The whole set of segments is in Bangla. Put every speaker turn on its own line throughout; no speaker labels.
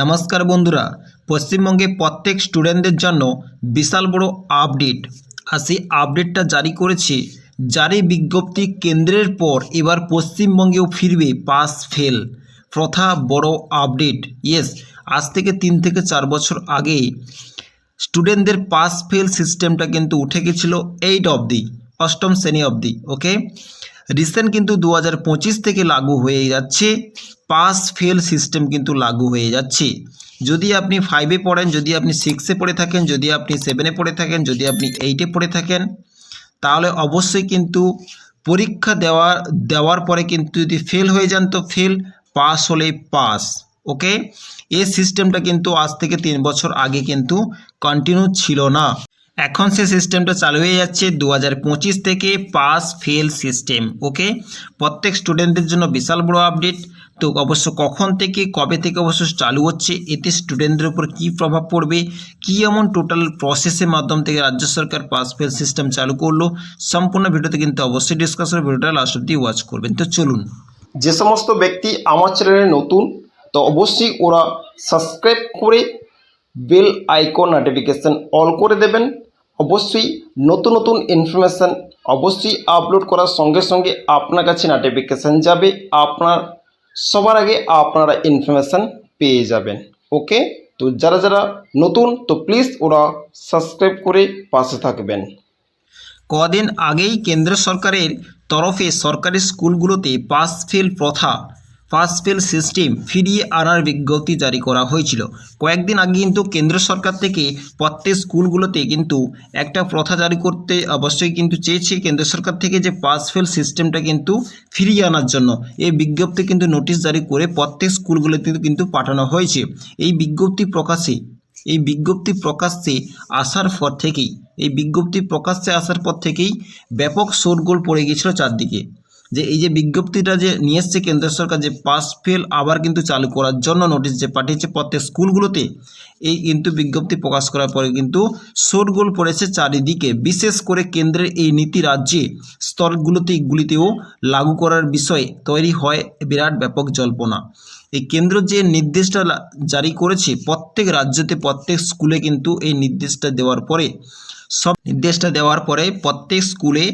নমস্কার বন্ধুরা, পশ্চিমবঙ্গে প্রত্যেক স্টুডেন্টদের জন্য বিশাল বড় আপডেট আর সেই আপডেটটা জারি করেছে, জারি বিজ্ঞপ্তি কেন্দ্রের পর এবার পশ্চিমবঙ্গেও ফিরবে পাস ফেল প্রথা বড় আপডেট ইয়েস আজ থেকে তিন থেকে চার বছর আগে স্টুডেন্টদের পাস ফেল সিস্টেমটা কিন্তু উঠে গেছিল এইট অবধি, অষ্টম শ্রেণি অবধি ওকে রিসেন্ট কিন্তু দু হাজার পঁচিশ থেকে লাগু হয়ে যাচ্ছে। পাস ফেল সিস্টেম কিন্তু লাগু হয়ে যাচ্ছে। যদি আপনি ফাইভে পড়েন, যদি আপনি সিক্সে পড়ে থাকেন, যদি আপনি সেভেনে পড়ে থাকেন, যদি আপনি এইটে পড়ে থাকেন, তাহলে অবশ্যই কিন্তু পরীক্ষা দেওয়া দেওয়ার পরে কিন্তু যদি ফেল হয়ে যান, তো ফেল পাস হলে পাস ওকে এই সিস্টেমটা কিন্তু আজ থেকে তিন বছর আগে কিন্তু কন্টিনিউ ছিল না। এখন সে সিস্টেমটা চালু হয়ে যাচ্ছে দু হাজার পঁচিশ থেকে পাস ফেল সিস্টেম ওকে প্রত্যেক স্টুডেন্টদের জন্য বিশাল বড় আপডেট তো অবশ্য কখন থেকে, কবে থেকে অবশ্য চালু হচ্ছে, এতে স্টুডেন্টদের উপর কী প্রভাব পড়বে, কী এমন টোটাল প্রসেসের মাধ্যম থেকে রাজ্য সরকার পাস ফেল সিস্টেম চালু করল, সম্পূর্ণ ভিডিওতে কিন্তু অবশ্যই ডিসকাস করে ভিডিওটা লাস্ট অব্দি ওয়াচ করবেন। তো চলুন।
যে সমস্ত ব্যক্তি আমার চ্যানেলে নতুন, তো অবশ্যই ওরা সাবস্ক্রাইব করে বেল আইকন নোটিফিকেশান অল করে দেবেন। অবশ্যই নতুন নতুন ইনফরমেশান অবশ্যই আপলোড করার সঙ্গে সঙ্গে আপনার কাছে নোটিফিকেশান যাবে। আপনার, সবার আগে আপনারা ইনফরমেশান পেয়ে যাবেন। ওকে তো যারা যারা নতুন, তো প্লিজ ওরা সাবস্ক্রাইব করে পাশে থাকবেন।
কদিন আগেই কেন্দ্র সরকারের তরফে সরকারি স্কুলগুলোতে পাস ফেল প্রথা পাস ফেল সিস্টেম ফিরিয়ে আনার বিজ্ঞপ্তি জারি করা হয়েছিল। কয়েকদিন আগে কিন্তু কেন্দ্র সরকার থেকে প্রত্যেক স্কুলগুলোতে কিন্তু একটা প্রথা জারি করতে অবশ্যই কিন্তু চেয়েছে। কেন্দ্র সরকার থেকে যে পাস ফেল সিস্টেমটা কিন্তু ফিরিয়ে আনার জন্য এই বিজ্ঞপ্তি কিন্তু নোটিশ জারি করে প্রত্যেক স্কুলগুলোতে কিন্তু পাঠানো হয়েছে। এই বিজ্ঞপ্তি প্রকাশে, এই বিজ্ঞপ্তি প্রকাশ্যে আসার পর থেকেই, এই বিজ্ঞপ্তি প্রকাশ্যে আসার পর থেকেই ব্যাপক শোরগোল পড়ে গিয়েছিল চারদিকে। যে এই যে বিজ্ঞপ্তিটা যে নিয়ে এসছে কেন্দ্র সরকার যে পাস ফেল আবার কিন্তু চালু করার জন্য নোটিশ যে পাঠিয়েছে প্রত্যেক স্কুলগুলোতে, এই কিন্তু বিজ্ঞপ্তি প্রকাশ করার পরে কিন্তু শোরগোল পড়েছে চারিদিকে। বিশেষ করে কেন্দ্রের এই নীতি রাজ্যে স্তরগুলোতে গুলিতেও লাগু করার বিষয়ে তৈরি হয় বিরাট ব্যাপক জল্পনা। এই কেন্দ্র যে নির্দেশটা জারি করেছে প্রত্যেক রাজ্যতে প্রত্যেক স্কুলে কিন্তু এই নির্দেশটা দেওয়ার পরে, সব নির্দেশটা দেওয়ার পরে প্রত্যেক স্কুলে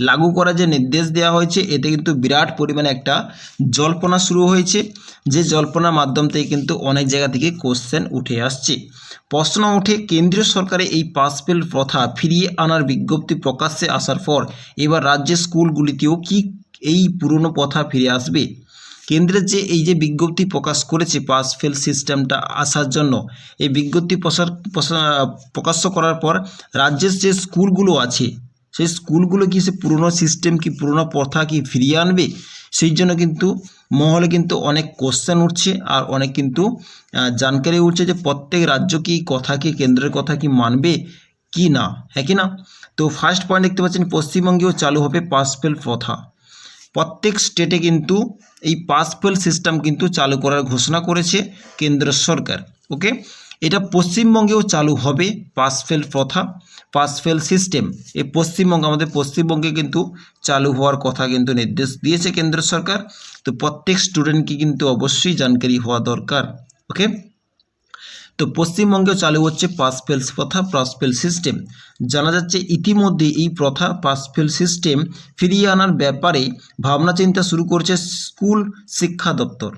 লাগু করা যে নির্দেশ দেওয়া হয়েছে, এতে কিন্তু বিরাট পরিমাণে একটা জল্পনা শুরু হয়েছে। যে জল্পনার মাধ্যম থেকে কিন্তু অনেক জায়গা থেকে কোশ্চেন উঠে আসছে। প্রশ্ন ওঠে, কেন্দ্রীয় সরকারের এই পাস ফেল প্রথা ফিরিয়ে আনার বিজ্ঞপ্তি প্রকাশ্যে আসার পর এবার রাজ্যের স্কুলগুলিতেও কি এই পুরনো প্রথা ফিরে আসবে? কেন্দ্রের যে এই যে বিজ্ঞপ্তি প্রকাশ করেছে পাস ফেল সিস্টেমটা আসার জন্য, এই বিজ্ঞপ্তি প্রসার প্রসা- প্রকাশ্য করার পর রাজ্যের যে স্কুলগুলো আছে সেই স্কুলগুলো কি সে পুরনো সিস্টেম কি, পুরনো প্রথা কি ফিরিয়ে আনবে? সেই জন্য কিন্তু মহলে কিন্তু অনেক কোশ্চেন উঠছে আর অনেক কিন্তু জানকারি উঠছে যে প্রত্যেক রাজ্য কি কথা কি, কেন্দ্রের কথা কি মানবে, কি না হ্যাঁ কি না? তো ফার্স্ট পয়েন্ট দেখতে পাচ্ছেন, পশ্চিমবঙ্গেও চালু হবে পাস ফেল প্রথা। প্রত্যেক স্টেটে কিন্তু এই পাস ফেল সিস্টেম কিন্তু চালু করার ঘোষণা করেছে কেন্দ্র সরকার ওকে এটা পশ্চিমবঙ্গেও চালু হবে পাস ফেল প্রথা পাস ফেল সিস্টেম। এই পশ্চিমবঙ্গ, আমাদের পশ্চিমবঙ্গে কিন্তু চালু হওয়ার কথা কিন্তু নির্দেশ দিয়েছে কেন্দ্র সরকার। তো প্রত্যেক স্টুডেন্টকে কিন্তু অবশ্যই জানকারি হওয়া দরকার, ওকে? তো পশ্চিমবঙ্গেও চালু হচ্ছে পাস ফেল প্রথা পাস ফেল সিস্টেম। জানা যাচ্ছে ইতিমধ্যে এই প্রথা পাস ফেল সিস্টেম ফিরিয়ে আনার ব্যাপারে ভাবনা চিন্তা শুরু করেছে স্কুল শিক্ষা দপ্তর।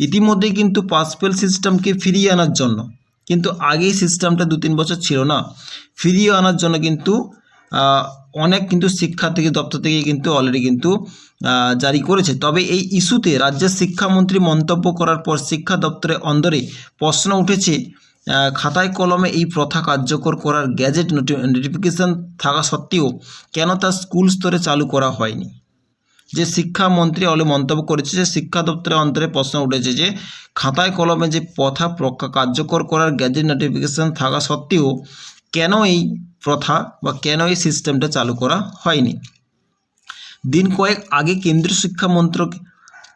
ইতিমধ্যে কিন্তু পাস ফেল সিস্টেমকে ফিরিয়ে আনার জন্য কিন্তু আগেই সিস্টেমটা দু তিন বছর ছিল না। ফিরিয়ে আনার জন্য কিন্তু অনেক কিন্তু শিক্ষা থেকে, দপ্তর থেকে কিন্তু অলরেডি কিন্তু জারি করেছে। তবে এই ইস্যুতে রাজ্যের শিক্ষামন্ত্রী মন্তব্য করার পর শিক্ষা দপ্তরের অন্দরে প্রশ্ন উঠেছে খাতায় কলমে এই প্রথা কার্যকর করার গ্যাজেট নোটিফিকেশন থাকা সত্ত্বেও কেন তা স্কুল স্তরে চালু করা হয়নি? যে শিক্ষামন্ত্রী অলে মন্তব্য করেছে যে শিক্ষা দপ্তরের অন্তরে প্রশ্ন উঠেছে যে খাতায় কলমে যে প্রথা কার্যকর করার গ্যাজেট নোটিফিকেশন থাকা সত্ত্বেও কেন এই প্রথা বা কেন এই সিস্টেমটা চালু করা হয়নি? দিন কয়েক আগে কেন্দ্রীয় শিক্ষা মন্ত্রক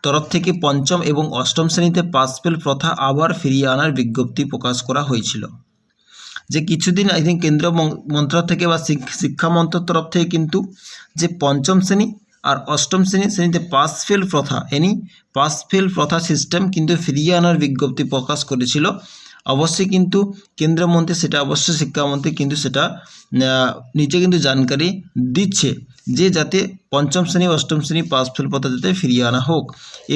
তরফ থেকে পঞ্চম এবং অষ্টম শ্রেণীতে পাস ফেল প্রথা আবার ফিরিয়ে আনার বিজ্ঞপ্তি প্রকাশ করা হয়েছিল। যে কিছুদিন আই থিঙ্ক কেন্দ্রীয় মন- মন্ত্রক থেকে বা শিক- শিক্ষা মন্ত্রক তরফ থেকে কিন্তু যে পঞ্চম শ্রেণি আর অষ্টম শ্রেণি, শ্রেণীতে পাস ফেল প্রথা, এনি পাস ফেল প্রথা সিস্টেম কিন্তু ফিরিয়ে আনার বিজ্ঞপ্তি প্রকাশ করেছিল। অবশ্যই কিন্তু কেন্দ্রমন্ত্রী, সেটা অবশ্যই শিক্ষামন্ত্রী কিন্তু সেটা নিচে কিন্তু জানকারি দিচ্ছে যে যাতে পঞ্চম শ্রেণি, অষ্টম শ্রেণি পাস ফেল প্রথা যাতে ফিরিয়ে আনা হোক।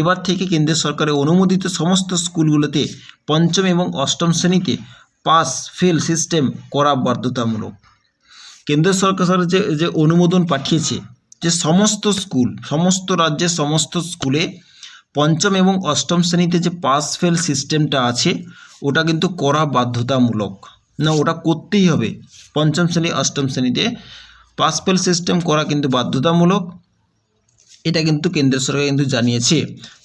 এবার থেকে কেন্দ্র সরকারের অনুমোদিত সমস্ত স্কুলগুলোতে পঞ্চম এবং অষ্টম শ্রেণীতে পাস ফেল সিস্টেম করা বাধ্যতামূলক। কেন্দ্র সরকার যে যে অনুমোদন পাঠিয়েছে যে সমস্ত স্কুল, সমস্ত রাজ্যের সমস্ত স্কুলে পঞ্চম এবং অষ্টম শ্রেণীতে যে পাস ফেল সিস্টেমটা আছে, ওটা কিন্তু করা বাধ্যতামূলক। না, ওটা করতেই হবে। পঞ্চম শ্রেণি, অষ্টম শ্রেণীতে পাস ফেল সিস্টেম করা কিন্তু বাধ্যতামূলক। এটা কিন্তু কেন্দ্র সরকার কিন্তু জানিয়েছে।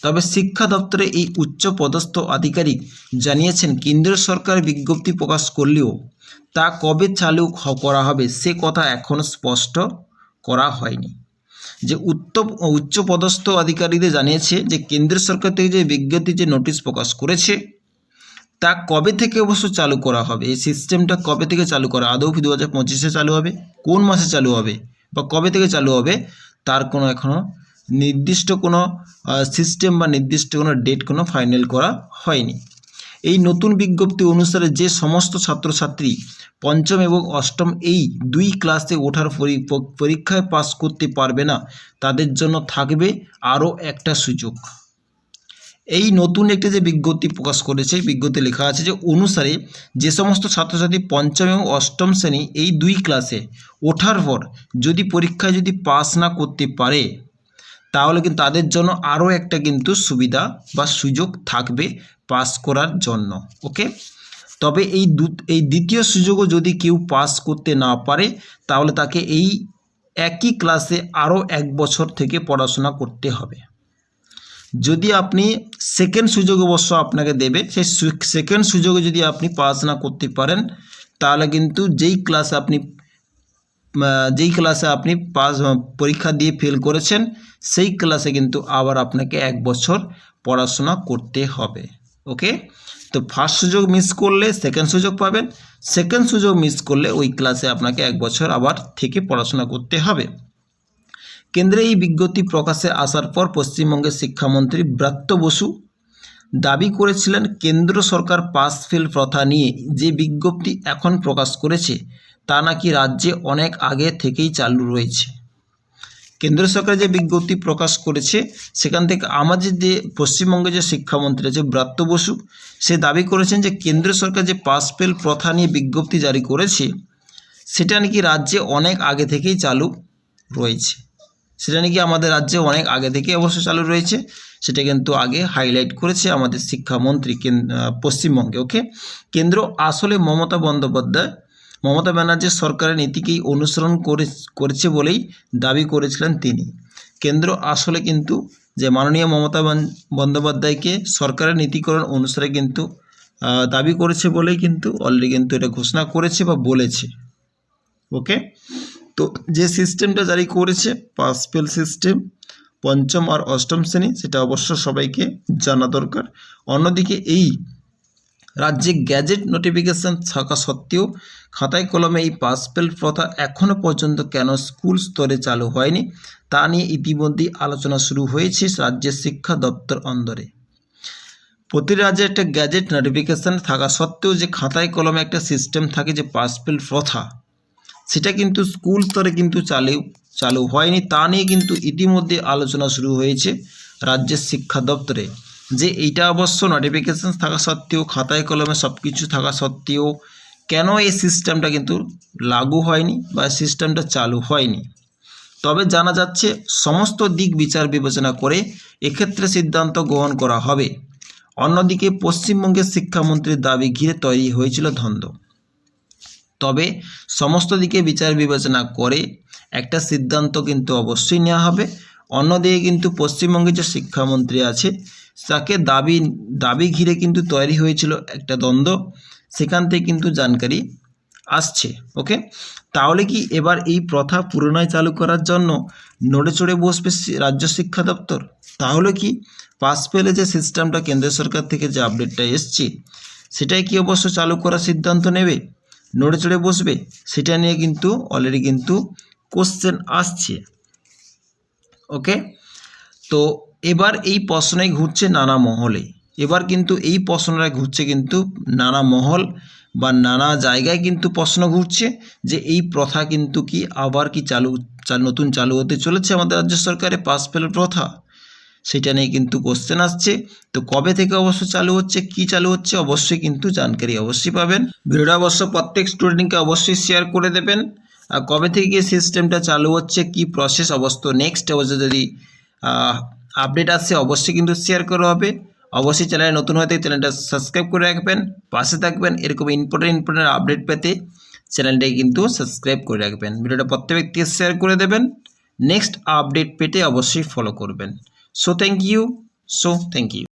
তবে শিক্ষা দপ্তরে এই উচ্চ পদস্থ আধিকারিক জানিয়েছেন কেন্দ্র সরকার বিজ্ঞপ্তি প্রকাশ করলেও তা কবে চালু করা হবে, সে কথা এখনও স্পষ্ট করা হয়নি। যে উত্তম উচ্চ পদস্থ আধিকারিকদের জানিয়েছে যে কেন্দ্র সরকার থেকে যে বিজ্ঞপ্তি যে নোটিশ প্রকাশ করেছে, তা কবে থেকে অবশ্য চালু করা হবে? এই সিস্টেমটা কবে থেকে চালু করা? আদৌ দু হাজার পঁচিশে চালু হবে? কোন মাসে চালু হবে? বা কবে থেকে চালু হবে? তার কোনো এখনও নির্দিষ্ট কোনো সিস্টেম বা নির্দিষ্ট কোনো ডেট কোনো ফাইনাল করা হয়নি। এই নতুন বিজ্ঞপ্তি অনুসারে যে সমস্ত ছাত্রছাত্রী পঞ্চম এবং অষ্টম এই দুই ক্লাসে ওঠার পরি- পরীক্ষায় পাস করতে পারবে না, তাদের জন্য থাকবে আরও একটা সুযোগ। এই নতুন একটি যে বিজ্ঞপ্তি প্রকাশ করেছে বিজ্ঞপ্তি লেখা আছে যে অনুসারে যে সমস্ত ছাত্রছাত্রী পঞ্চম এবং অষ্টম শ্রেণি এই দুই ক্লাসে ওঠার পর যদি পরীক্ষায় যদি পাস না করতে পারে, তাহলে কিন্তু তাদের জন্য আরও একটা কিন্তু সুবিধা বা সুযোগ থাকবে পাস করার জন্য ওকে তবে এই এই দ্বিতীয় সুযোগও যদি কেউ পাস করতে না পারে, তাহলে তাকে এই একই ক্লাসে আরও এক বছর থেকে পড়াশোনা করতে হবে। যদি আপনি সেকেন্ড সুযোগ অবশ্য আপনাকে দেবে, সেই সেকেন্ড সুযোগে যদি আপনি পাস করতে পারেন, তাহলে কিন্তু যেই ক্লাসে আপনি যেই ক্লাসে আপনি পাস পরীক্ষা দিয়ে ফেল করেছেন, সেই ক্লাসে কিন্তু আবার আপনাকে এক বছর পড়াশোনা করতে হবে। ওকে তো ফার্স্ট সুযোগ মিস করলে সেকেন্ড সুযোগ পাবেন। সেকেন্ড সুযোগ মিস করলে ওই ক্লাসে আপনাকে এক বছর আবার থেকে পড়াশোনা করতে হবে। কেন্দ্রে এই বিজ্ঞপ্তি প্রকাশে আসার পর পশ্চিমবঙ্গের শিক্ষামন্ত্রী ব্রাত্য বসু দাবি করেছিলেন, কেন্দ্র সরকার পাস ফেল প্রথা নিয়ে যে বিজ্ঞপ্তি এখন প্রকাশ করেছে, তা নাকি রাজ্যে অনেক আগে থেকেই চালু রয়েছে। কেন্দ্র সরকার যে বিজ্ঞপ্তি প্রকাশ করেছে, সেখান থেকে আমাদের যে পশ্চিমবঙ্গের যে শিক্ষামন্ত্রী আছে ব্রাত্য বসু, সে দাবি করেছেন যে কেন্দ্র সরকার যে পাস ফেল প্রথা নিয়ে বিজ্ঞপ্তি জারি করেছে, সেটা নাকি রাজ্যে অনেক আগে থেকেই চালু রয়েছে। সেটা নাকি আমাদের রাজ্যে অনেক আগে থেকে অবশ্য চালু রয়েছে, সেটা কিন্তু আগে হাইলাইট করেছে আমাদের শিক্ষামন্ত্রী পশ্চিমবঙ্গে ওকে কেন্দ্র আসলে মমতা বন্দ্যোপাধ্যায় মমতা ব্যানার্জির সরকারের নীতিকেই অনুসরণ করে, করেছে বলেই দাবি করেছিলেন তিনি। কেন্দ্র আসলে কিন্তু যে মাননীয় মমতা বন্দ্যোপাধ্যায়কে সরকারের নীতিকরণ অনুসারে কিন্তু দাবি করেছে বলেই কিন্তু অলরেডি কিন্তু এটা ঘোষণা করেছে বা বলেছে। ওকে তো যে সিস্টেমটা জারি করেছে পাস ফেল সিস্টেম পঞ্চম আর অষ্টম শ্রেণি, সেটা অবশ্য সবাইকে জানা দরকার। অন্যদিকে এই রাজ্যে গ্যাজেট নোটিফিকেশন থাকা সত্ত্বেও খাতায় কলমে এই পাস ফেল প্রথা এখনও পর্যন্ত কেন স্কুল স্তরে চালু হয়নি, তা নিয়ে ইতিমধ্যেই আলোচনা শুরু হয়েছে রাজ্যের শিক্ষা দপ্তর অন্দরে। প্রতি রাজ্যে একটা গ্যাজেট নোটিফিকেশান থাকা সত্ত্বেও যে খাতায় কলমে একটা সিস্টেম থাকে যে পাস ফেল প্রথা, সেটা কিন্তু স্কুল স্তরে কিন্তু চালু চালু হয়নি, তা নিয়ে কিন্তু ইতিমধ্যে আলোচনা শুরু হয়েছে রাজ্যের শিক্ষা দপ্তরে। যে এইটা অবশ্য নোটিফিকেশান থাকা সত্ত্বেও, খাতায় কলমে সব কিছু থাকা সত্ত্বেও কেন এই সিস্টেমটা কিন্তু লাগু হয়নি বা সিস্টেমটা চালু হয়নি? তবে জানা যাচ্ছে সমস্ত দিক বিচার বিবেচনা করে এক্ষেত্রে সিদ্ধান্ত গ্রহণ করা হবে। অন্যদিকে পশ্চিমবঙ্গের শিক্ষামন্ত্রীর দাবি ঘিরে তৈরি হয়েছিল ধন্দ তবে সমস্ত দিকে বিচার বিবেচনা করে একটা সিদ্ধান্ত কিন্তু অবশ্যই নেওয়া হবে। অন্যদিকে কিন্তু পশ্চিমবঙ্গের যে শিক্ষামন্ত্রী আছে তাকে দাবি দাবি ঘিরে কিন্তু তৈরি হয়েছিল একটা দ্বন্দ্ব। সেখান থেকে কিন্তু জানকারি আসছে ওকে তাহলে কি এবার এই প্রথা পুনরায় চালু করার জন্য নড়ে চড়ে বসবে রাজ্য শিক্ষা দপ্তর? তাহলে কি পাস পেলে যে সিস্টেমটা কেন্দ্র সরকার থেকে যে আপডেটটা এসছে, সেটাই কি অবশ্য চালু করার সিদ্ধান্ত নেবে? নড়ে চড়ে বসবে, সেটা নিয়ে কিন্তু অলরেডি কিন্তু কোশ্চেন আসছে ওকে তো এবার এই প্রশ্নই ঘুরছে নানা মহলে। এবার কিন্তু এই প্রশ্নটা ঘুরছে কিন্তু নানা মহল বা নানা জায়গায় কিন্তু প্রশ্ন ঘুরছে যে এই প্রথা কিন্তু কি আবার কি চালু নতুন চালু হতে চলেছে আমাদের রাজ্য সরকারে? পাস ফেল প্রথা। সেটা নিয়ে কিন্তু কোশ্চেন আসছে। তো কবে থেকে অবশ্য চালু হচ্ছে, কি চালু হচ্ছে, অবশ্যই কিন্তু জানকারি অবশ্যই পাবেন। ভিডিওটা অবশ্য প্রত্যেক স্টুডেন্টকে অবশ্যই শেয়ার করে দেবেন। আর কবে থেকে সিস্টেমটা চালু হচ্ছে, কি প্রসেস অবশ্য নেক্সট অবশ্য যদি আপডেট আসছে, অবশ্যই কিন্তু শেয়ার করা হবে। অবশ্যই চ্যানেলে নতুন হয়ে থাকে চ্যানেলটা সাবস্ক্রাইব করে রাখবেন, পাশে থাকবেন, এরকম ইম্পর্টেন্ট ইম্পর্টেন্ট আপডেট পেতে চ্যানেলটাকে কিন্তু সাবস্ক্রাইব করে রাখবেন। ভিডিওটা প্রত্যেক ব্যক্তিকে শেয়ার করে দেবেন নেক্সট আপডেট পেতে অবশ্যই ফলো করবেন। So thank you so thank you